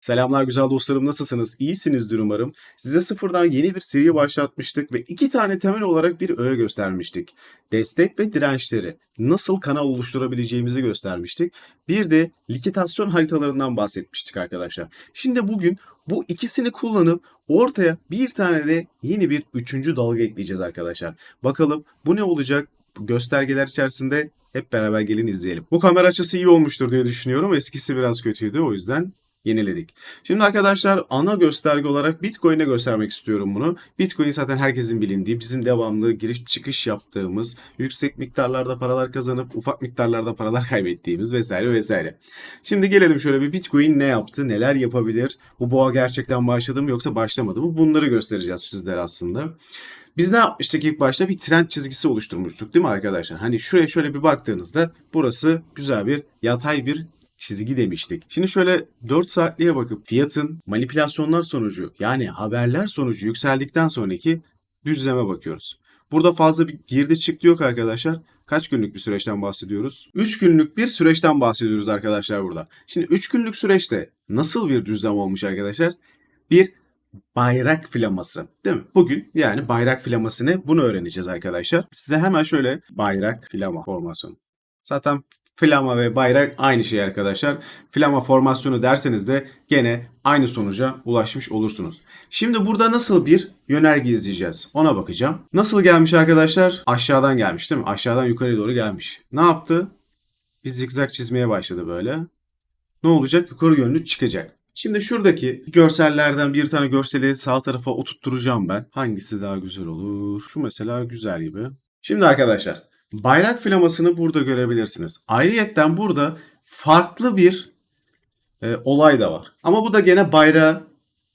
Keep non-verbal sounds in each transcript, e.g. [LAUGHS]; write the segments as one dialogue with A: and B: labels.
A: Selamlar güzel dostlarım nasılsınız? İyisinizdir umarım. Size sıfırdan yeni bir seri başlatmıştık ve iki tane temel olarak bir öğe göstermiştik. Destek ve dirençleri nasıl kanal oluşturabileceğimizi göstermiştik. Bir de likitasyon haritalarından bahsetmiştik arkadaşlar. Şimdi bugün bu ikisini kullanıp ortaya bir tane de yeni bir üçüncü dalga ekleyeceğiz arkadaşlar. Bakalım bu ne olacak? Bu göstergeler içerisinde hep beraber gelin izleyelim. Bu kamera açısı iyi olmuştur diye düşünüyorum. Eskisi biraz kötüydü o yüzden yeniledik. Şimdi arkadaşlar ana gösterge olarak Bitcoin'e göstermek istiyorum bunu. Bitcoin zaten herkesin bilindiği, bizim devamlı giriş çıkış yaptığımız, yüksek miktarlarda paralar kazanıp ufak miktarlarda paralar [LAUGHS] kaybettiğimiz vesaire vesaire. Şimdi gelelim şöyle bir Bitcoin ne yaptı, neler yapabilir, bu boğa gerçekten başladı mı yoksa başlamadı mı bunları göstereceğiz sizlere aslında. Biz ne yapmıştık ilk başta? Bir trend çizgisi oluşturmuştuk değil mi arkadaşlar? Hani şuraya şöyle bir baktığınızda burası güzel bir yatay bir çizgi demiştik. Şimdi şöyle 4 saatliğe bakıp fiyatın manipülasyonlar sonucu yani haberler sonucu yükseldikten sonraki düzleme bakıyoruz. Burada fazla bir girdi çıktı yok arkadaşlar. Kaç günlük bir süreçten bahsediyoruz? 3 günlük bir süreçten bahsediyoruz arkadaşlar burada. Şimdi 3 günlük süreçte nasıl bir düzlem olmuş arkadaşlar? Bir bayrak flaması değil mi? Bugün yani bayrak flaması? Bunu öğreneceğiz arkadaşlar. Size hemen şöyle bayrak flama formasyonu. Zaten flama ve bayrak aynı şey arkadaşlar. Flama formasyonu derseniz de gene aynı sonuca ulaşmış olursunuz. Şimdi burada nasıl bir yönerge izleyeceğiz? Ona bakacağım. Nasıl gelmiş arkadaşlar? Aşağıdan gelmiş değil mi? Aşağıdan yukarıya doğru gelmiş. Ne yaptı? Bir zigzag çizmeye başladı böyle. Ne olacak? Yukarı yönlü çıkacak. Şimdi şuradaki görsellerden bir tane görseli sağ tarafa oturtturacağım ben. Hangisi daha güzel olur? Şu mesela güzel gibi. Şimdi arkadaşlar bayrak flamasını burada görebilirsiniz. Ayrıyetten burada farklı bir e, olay da var. Ama bu da gene bayrağa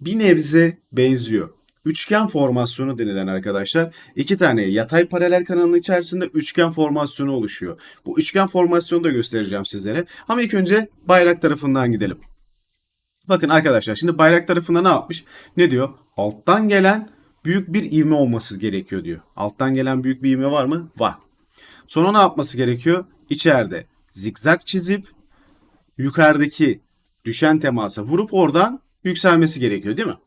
A: bir nebze benziyor. Üçgen formasyonu denilen arkadaşlar iki tane yatay paralel kanalın içerisinde üçgen formasyonu oluşuyor. Bu üçgen formasyonu da göstereceğim sizlere. Ama ilk önce bayrak tarafından gidelim. Bakın arkadaşlar şimdi bayrak tarafında ne yapmış? Ne diyor? Alttan gelen büyük bir ivme olması gerekiyor diyor. Alttan gelen büyük bir ivme var mı? Var. Sonra ne yapması gerekiyor? İçeride zigzag çizip yukarıdaki düşen temasa vurup oradan yükselmesi gerekiyor değil mi?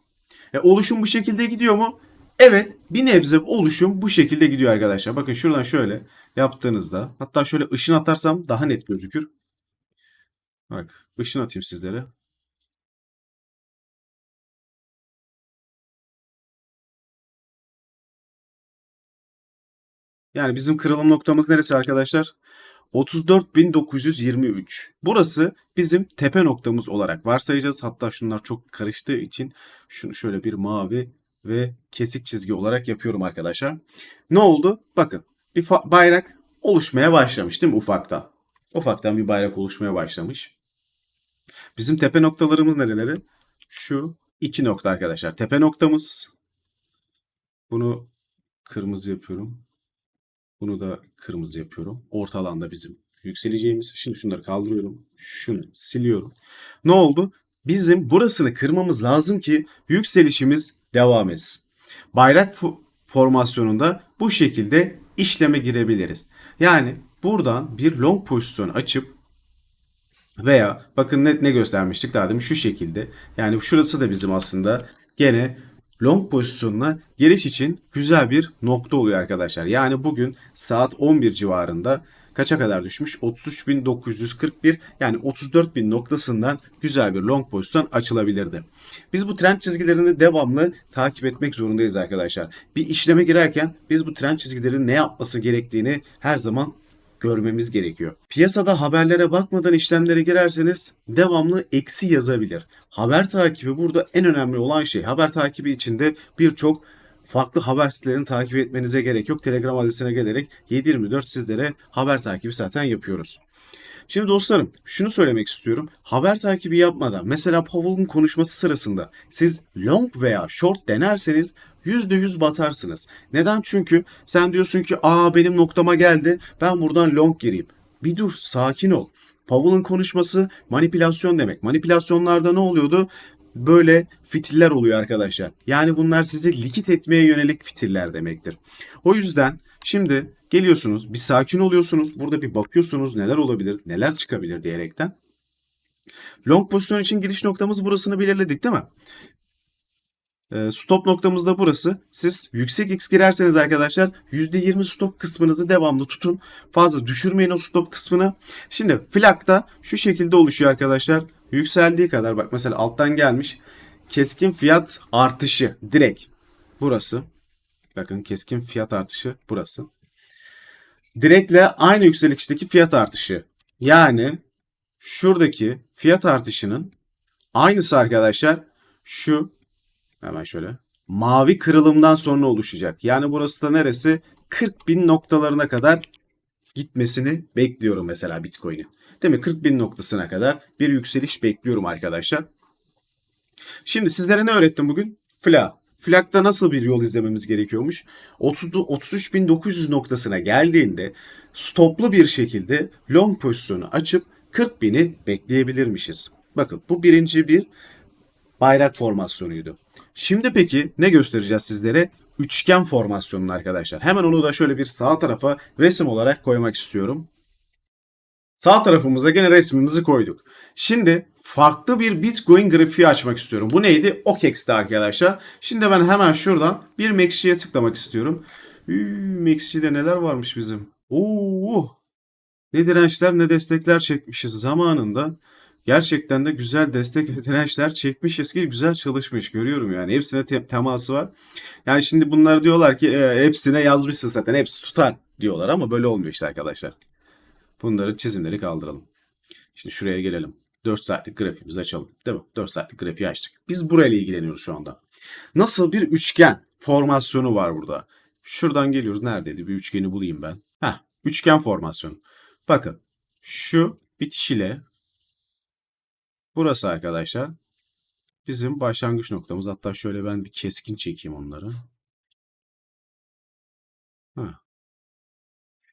A: E, oluşum bu şekilde gidiyor mu? Evet bir nebze oluşum bu şekilde gidiyor arkadaşlar. Bakın şuradan şöyle yaptığınızda hatta şöyle ışın atarsam daha net gözükür. Bak ışın atayım sizlere. Yani bizim kırılım noktamız neresi arkadaşlar? 34.923. Burası bizim tepe noktamız olarak varsayacağız. Hatta şunlar çok karıştığı için şunu şöyle bir mavi ve kesik çizgi olarak yapıyorum arkadaşlar. Ne oldu? Bakın bir bayrak oluşmaya başlamış değil mi ufaktan? Ufaktan bir bayrak oluşmaya başlamış. Bizim tepe noktalarımız nereleri? Şu iki nokta arkadaşlar. Tepe noktamız. Bunu kırmızı yapıyorum. Bunu da kırmızı yapıyorum. Orta alanda bizim yükseleceğimiz. Şimdi şunları kaldırıyorum. Şunu siliyorum. Ne oldu? Bizim burasını kırmamız lazım ki yükselişimiz devam etsin. Bayrak formasyonunda bu şekilde işleme girebiliriz. Yani buradan bir long pozisyon açıp veya bakın net ne göstermiştik daha demin şu şekilde. Yani şurası da bizim aslında gene long pozisyonuna giriş için güzel bir nokta oluyor arkadaşlar. Yani bugün saat 11 civarında kaça kadar düşmüş? 33.941 yani 34.000 noktasından güzel bir long pozisyon açılabilirdi. Biz bu trend çizgilerini devamlı takip etmek zorundayız arkadaşlar. Bir işleme girerken biz bu trend çizgilerin ne yapması gerektiğini her zaman görmemiz gerekiyor. Piyasada haberlere bakmadan işlemlere girerseniz devamlı eksi yazabilir. Haber takibi burada en önemli olan şey. Haber takibi içinde birçok farklı haber sitelerini takip etmenize gerek yok. Telegram adresine gelerek 724 sizlere haber takibi zaten yapıyoruz. Şimdi dostlarım şunu söylemek istiyorum. Haber takibi yapmadan mesela Powell'ın konuşması sırasında siz long veya short denerseniz %100 batarsınız. Neden? Çünkü sen diyorsun ki aa benim noktama geldi ben buradan long gireyim. Bir dur sakin ol. Powell'ın konuşması manipülasyon demek. Manipülasyonlarda ne oluyordu? Böyle fitiller oluyor arkadaşlar. Yani bunlar sizi likit etmeye yönelik fitiller demektir. O yüzden şimdi geliyorsunuz bir sakin oluyorsunuz. Burada bir bakıyorsunuz neler olabilir neler çıkabilir diyerekten. Long pozisyon için giriş noktamız burasını belirledik değil mi? Ee, stop noktamız da burası. Siz yüksek x girerseniz arkadaşlar %20 stop kısmınızı devamlı tutun. Fazla düşürmeyin o stop kısmını. Şimdi flagda şu şekilde oluşuyor arkadaşlar. Yükseldiği kadar bak mesela alttan gelmiş. Keskin fiyat artışı direkt burası. Bakın keskin fiyat artışı burası. Direkle aynı yükselişteki fiyat artışı. Yani şuradaki fiyat artışının aynısı arkadaşlar şu Hemen şöyle. Mavi kırılımdan sonra oluşacak. Yani burası da neresi? 40 bin noktalarına kadar gitmesini bekliyorum mesela Bitcoin'i. Değil mi? 40 bin noktasına kadar bir yükseliş bekliyorum arkadaşlar. Şimdi sizlere ne öğrettim bugün? Flag. Flag'da nasıl bir yol izlememiz gerekiyormuş? 30, 33.900 noktasına geldiğinde stoplu bir şekilde long pozisyonu açıp 40 bini bekleyebilirmişiz. Bakın bu birinci bir bayrak formasyonuydu. Şimdi peki ne göstereceğiz sizlere? Üçgen formasyonunu arkadaşlar. Hemen onu da şöyle bir sağ tarafa resim olarak koymak istiyorum. Sağ tarafımıza gene resmimizi koyduk. Şimdi farklı bir Bitcoin grafiği açmak istiyorum. Bu neydi? OKEX'ti arkadaşlar. Şimdi ben hemen şuradan bir Maxi'ye tıklamak istiyorum. Maxi'de neler varmış bizim? Oo, ne dirençler ne destekler çekmişiz zamanında. Gerçekten de güzel destek ve dirençler çekmişiz ki güzel çalışmış görüyorum yani. Hepsine te- teması var. Yani şimdi bunlar diyorlar ki e, hepsine yazmışsın zaten hepsi tutar diyorlar ama böyle olmuyor işte arkadaşlar. Bunları çizimleri kaldıralım. Şimdi şuraya gelelim. 4 saatlik grafiğimizi açalım. Değil mi? 4 saatlik grafiği açtık. Biz burayla ilgileniyoruz şu anda. Nasıl bir üçgen formasyonu var burada. Şuradan geliyoruz. Neredeydi? Bir üçgeni bulayım ben. Heh, üçgen formasyonu. Bakın şu bitiş ile burası arkadaşlar bizim başlangıç noktamız. Hatta şöyle ben bir keskin çekeyim onları. Heh.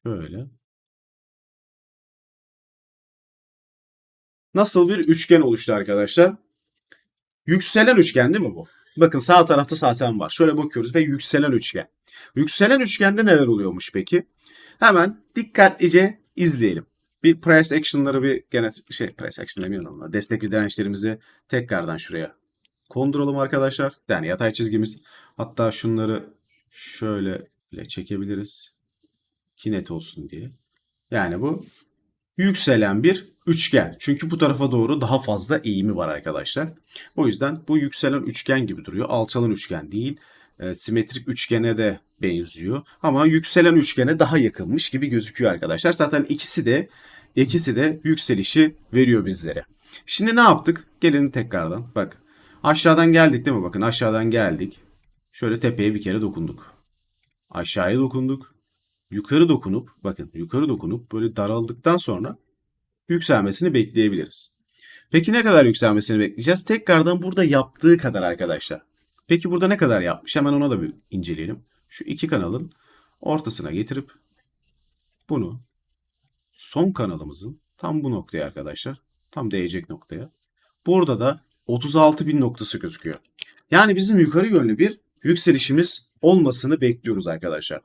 A: Şöyle. Nasıl bir üçgen oluştu arkadaşlar? Yükselen üçgen değil mi bu? Bakın sağ tarafta zaten var. Şöyle bakıyoruz ve yükselen üçgen. Yükselen üçgende neler oluyormuş peki? Hemen dikkatlice izleyelim. Bir price action'ları bir gene şey price action demiyorum ama destek ve dirençlerimizi tekrardan şuraya konduralım arkadaşlar. Yani yatay çizgimiz. Hatta şunları şöyle bile çekebiliriz. Ki net olsun diye. Yani bu yükselen bir üçgen. Çünkü bu tarafa doğru daha fazla eğimi var arkadaşlar. O yüzden bu yükselen üçgen gibi duruyor. Alçalan üçgen değil. E, simetrik üçgene de benziyor. Ama yükselen üçgene daha yakınmış gibi gözüküyor arkadaşlar. Zaten ikisi de ikisi de yükselişi veriyor bizlere. Şimdi ne yaptık? Gelin tekrardan. Bak. Aşağıdan geldik değil mi? Bakın aşağıdan geldik. Şöyle tepeye bir kere dokunduk. Aşağıya dokunduk. Yukarı dokunup bakın yukarı dokunup böyle daraldıktan sonra yükselmesini bekleyebiliriz. Peki ne kadar yükselmesini bekleyeceğiz? Tekrardan burada yaptığı kadar arkadaşlar. Peki burada ne kadar yapmış? Hemen ona da bir inceleyelim. Şu iki kanalın ortasına getirip bunu son kanalımızın tam bu noktaya arkadaşlar. Tam değecek noktaya. Burada da 36 bin noktası gözüküyor. Yani bizim yukarı yönlü bir yükselişimiz olmasını bekliyoruz arkadaşlar.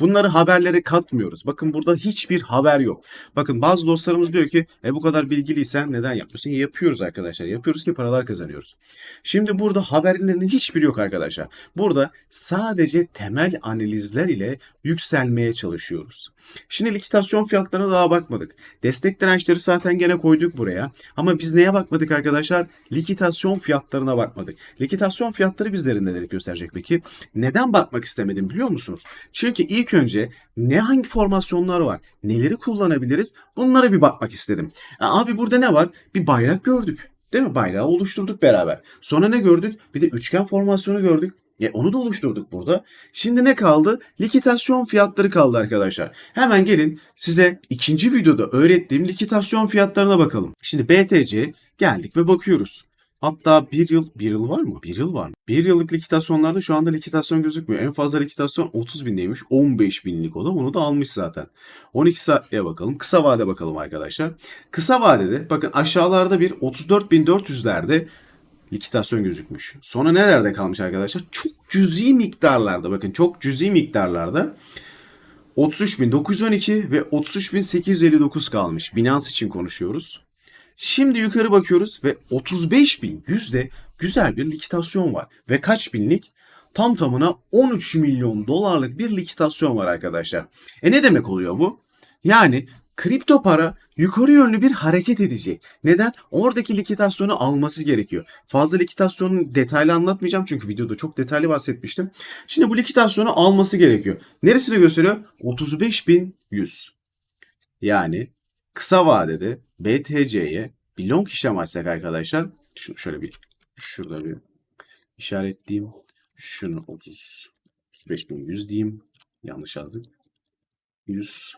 A: Bunları haberlere katmıyoruz. Bakın burada hiçbir haber yok. Bakın bazı dostlarımız diyor ki e bu kadar bilgiliysen neden yapmıyorsun? E, yapıyoruz arkadaşlar. Yapıyoruz ki paralar kazanıyoruz. Şimdi burada haberlerin hiçbiri yok arkadaşlar. Burada sadece temel analizler ile yükselmeye çalışıyoruz. Şimdi likitasyon fiyatlarına daha bakmadık. Destek dirençleri zaten gene koyduk buraya. Ama biz neye bakmadık arkadaşlar? Likitasyon fiyatlarına bakmadık. Likitasyon fiyatları bizlere neleri gösterecek peki? Neden bakmak istemedim biliyor musunuz? Çünkü ilk önce ne hangi formasyonlar var? Neleri kullanabiliriz? Bunlara bir bakmak istedim. Abi burada ne var? Bir bayrak gördük. Değil mi? Bayrağı oluşturduk beraber. Sonra ne gördük? Bir de üçgen formasyonu gördük. E onu da oluşturduk burada. Şimdi ne kaldı? Likitasyon fiyatları kaldı arkadaşlar. Hemen gelin size ikinci videoda öğrettiğim likitasyon fiyatlarına bakalım. Şimdi BTC geldik ve bakıyoruz. Hatta bir yıl, bir yıl var mı? Bir yıl var mı? Bir yıllık likitasyonlarda şu anda likitasyon gözükmüyor. En fazla likitasyon 30 bindeymiş. 15 binlik o da. Onu da almış zaten. 12 saate bakalım. Kısa vade bakalım arkadaşlar. Kısa vadede bakın aşağılarda bir 34.400'lerde likitasyon gözükmüş. Sonra nelerde kalmış arkadaşlar? Çok cüzi miktarlarda bakın çok cüzi miktarlarda 33.912 ve 33.859 kalmış. Binance için konuşuyoruz. Şimdi yukarı bakıyoruz ve 35 bin yüzde güzel bir likitasyon var. Ve kaç binlik? Tam tamına 13 milyon dolarlık bir likitasyon var arkadaşlar. E ne demek oluyor bu? Yani kripto para yukarı yönlü bir hareket edecek. Neden? Oradaki likitasyonu alması gerekiyor. Fazla likitasyonun detaylı anlatmayacağım çünkü videoda çok detaylı bahsetmiştim. Şimdi bu likitasyonu alması gerekiyor. Neresini gösteriyor? 35.100. Yani kısa vadede BTC'ye bir long işlem açsak arkadaşlar. Şunu şöyle bir şurada bir işaretleyeyim. Şunu 30 35.100 diyeyim. Yanlış yazdık. 100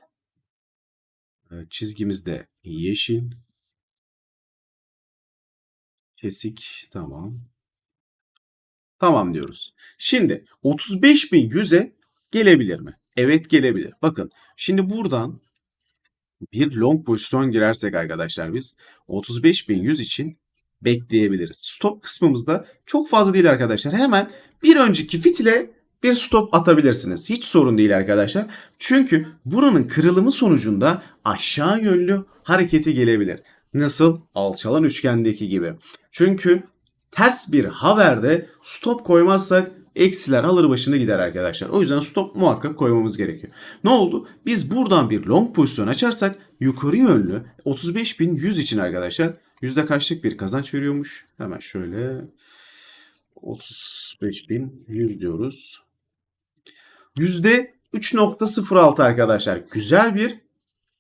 A: Evet, Çizgimiz de yeşil. Kesik. Tamam. Tamam diyoruz. Şimdi 35.100'e gelebilir mi? Evet gelebilir. Bakın şimdi buradan bir long pozisyon girersek arkadaşlar biz 35.100 için bekleyebiliriz. Stop kısmımızda çok fazla değil arkadaşlar. Hemen bir önceki fitile bir stop atabilirsiniz. Hiç sorun değil arkadaşlar. Çünkü buranın kırılımı sonucunda aşağı yönlü hareketi gelebilir. Nasıl? Alçalan üçgendeki gibi. Çünkü ters bir haberde stop koymazsak eksiler alır başını gider arkadaşlar. O yüzden stop muhakkak koymamız gerekiyor. Ne oldu? Biz buradan bir long pozisyon açarsak yukarı yönlü 35.100 için arkadaşlar yüzde kaçlık bir kazanç veriyormuş. Hemen şöyle 35.100 diyoruz. Yüzde 3.06 arkadaşlar. Güzel bir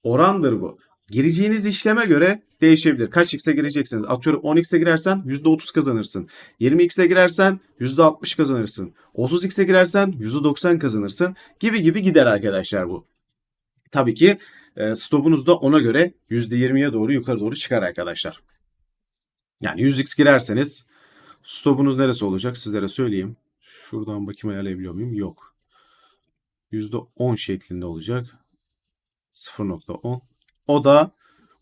A: orandır bu. Gireceğiniz işleme göre değişebilir. Kaç x'e gireceksiniz? Atıyorum 10x'e girersen %30 kazanırsın. 20x'e girersen %60 kazanırsın. 30x'e girersen %90 kazanırsın. Gibi gibi gider arkadaşlar bu. Tabii ki e, stopunuz da ona göre %20'ye doğru yukarı doğru çıkar arkadaşlar. Yani 100x girerseniz stopunuz neresi olacak sizlere söyleyeyim. Şuradan bakayım ayarlayabiliyor muyum? Yok. %10 şeklinde olacak. 0.10. O da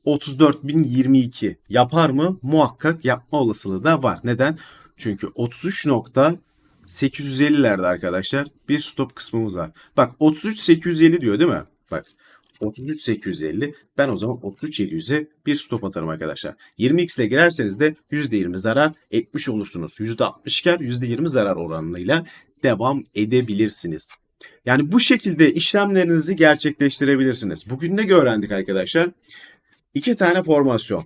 A: 34.022 yapar mı? Muhakkak yapma olasılığı da var. Neden? Çünkü 33.850'lerde arkadaşlar bir stop kısmımız var. Bak 33.850 diyor değil mi? Bak 33.850 ben o zaman 33.700'e bir stop atarım arkadaşlar. 20x ile girerseniz de %20 zarar etmiş olursunuz. %60 kar %20 zarar oranıyla devam edebilirsiniz. Yani bu şekilde işlemlerinizi gerçekleştirebilirsiniz. Bugün ne öğrendik arkadaşlar? İki tane formasyon.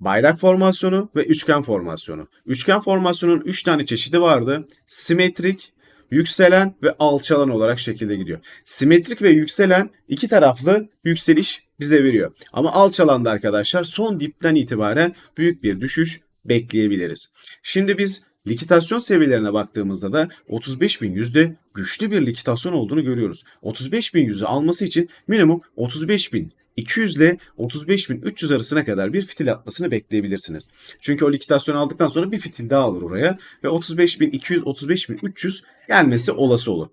A: Bayrak formasyonu ve üçgen formasyonu. Üçgen formasyonun üç tane çeşidi vardı. Simetrik, yükselen ve alçalan olarak şekilde gidiyor. Simetrik ve yükselen iki taraflı yükseliş bize veriyor. Ama alçalanda arkadaşlar son dipten itibaren büyük bir düşüş bekleyebiliriz. Şimdi biz likitasyon seviyelerine baktığımızda da 35.000 yüzde güçlü bir likitasyon olduğunu görüyoruz. 35.000 yüzü alması için minimum 35.000 200 ile 35.300 arasına kadar bir fitil atmasını bekleyebilirsiniz. Çünkü o likitasyonu aldıktan sonra bir fitil daha alır oraya ve 35.200 35.300 gelmesi olası olur.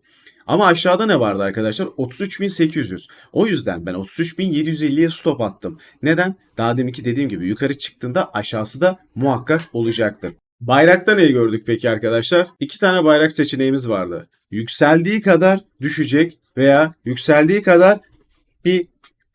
A: Ama aşağıda ne vardı arkadaşlar? 33.800. O yüzden ben 33.750'ye stop attım. Neden? Daha deminki dediğim gibi yukarı çıktığında aşağısı da muhakkak olacaktır. Bayrakta neyi gördük peki arkadaşlar? İki tane bayrak seçeneğimiz vardı. Yükseldiği kadar düşecek veya yükseldiği kadar bir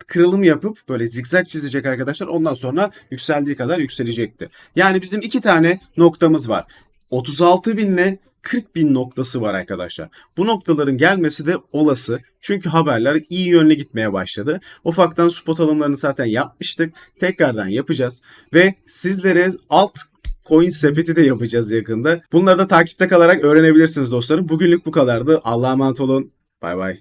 A: kırılım yapıp böyle zikzak çizecek arkadaşlar. Ondan sonra yükseldiği kadar yükselecekti. Yani bizim iki tane noktamız var. 36 bin ile 40 bin noktası var arkadaşlar. Bu noktaların gelmesi de olası. Çünkü haberler iyi yönle gitmeye başladı. Ufaktan spot alımlarını zaten yapmıştık. Tekrardan yapacağız. Ve sizlere alt coin sepeti de yapacağız yakında. Bunları da takipte kalarak öğrenebilirsiniz dostlarım. Bugünlük bu kadardı. Allah'a emanet olun. Bay bay.